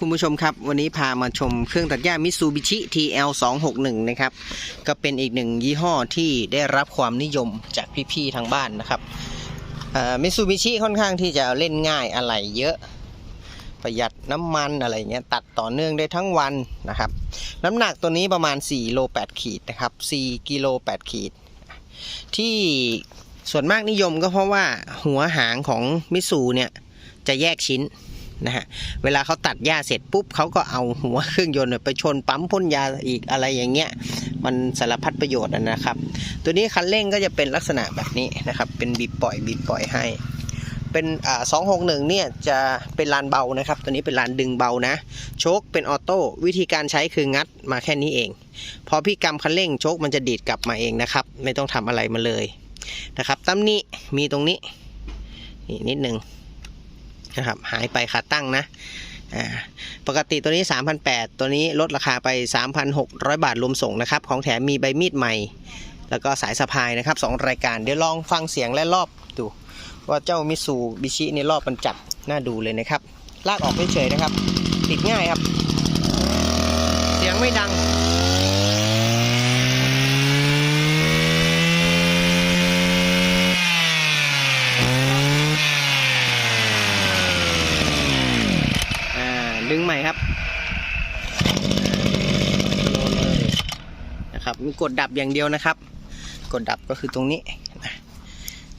คุณผู้ชมครับวันนี้พามาชมเครื่องตัดหญ้ามิ t ซูบิชิ TL 2 6 1นะครับก็เป็นอีกหนึ่งยี่ห้อที่ได้รับความนิยมจากพี่ๆทางบ้านนะครับมิ t ซูบิชิค่อนข้างที่จะเล่นง่ายอะไรเยอะ ประหยัดน้ำมันอะไรเงี้ยตัดต่อเนื่องได้ทั้งวันนะครับ น้ำหนักตัวนี้ประมาณ4โล8ขีดนะครับ4กิโล8ขีด ที่ส่วนมากนิยมก็เพราะว่าหัวหางของมิสูเนี่ยจะแยกชิ้น นะฮะเวลาเขาตัดหญ้าเสร็จปุ๊บเขาก็เอาหัวเครื่องยนต์ไปชนปั๊มพ่นยาอีกอะไรอย่างเงี้ยมันสารพัดประโยชน์นะครับ ตัวนี้คันเร่งก็จะเป็นลักษณะแบบนี้นะครับ เป็นบีบปล่อยบีบปล่อยให้ เป็นอ่าสองหกหนึ่งเนี่ยจะเป็นลานเบานะครับ ตัวนี้เป็นลานดึงเบานะ โชคเป็นออโต้วิธีการใช้คืองัดมาแค่นี้เอง พอพี่กำคันเร่งโชคมันจะดีดกลับมาเองนะครับ ไม่ต้องทำอะไรมาเลยนะครับตั้มนี้มีตรงนี้นี่นิดหนึ่ง นะครับหายไปขาตั้งนะปกติตัวนี้ 3,800 ตัวนี้ลดราคาไป 3,600 บาทรวมส่งนะครับ ของแถมมีใบมีดใหม่ แล้วก็สายสะพายนะครับสองรายการเดี๋ยวลองฟังเสียงและรอบดู ว่าเจ้ามิสูบิชิในรอบมันจัดน่าดูเลยนะครับ ลากออกเฉยๆนะครับ ติดง่ายครับ เสียงไม่ดัง ดึงใหม่ครับโลเลยนะครับมีกดดับอย่างเดียวนะครับ กดดับก็คือตรงนี้นะ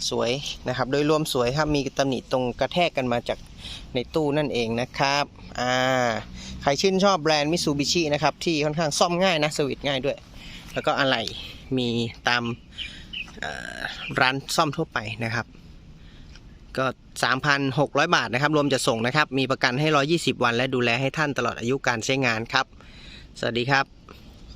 สวยนะครับ โดยรวมสวยครับมีตำหนิตรงกระแทกกันมาจากในตู้นั่นเองนะครับอ่าใครชื่นชอบแบรนด์มิซูบิชินะครับ ที่ค่อนข้างซ่อมง่ายนะสวิตง่ายด้วย แล้วก็อะไหล่มีตามร้านซ่อมทั่วไปนะครับ ก็ 3,600 บาทนะครับ รวมจะส่งนะครับ มีประกันให้ 120 วัน และดูแลให้ท่านตลอดอายุการใช้งานครับ สวัสดีครับ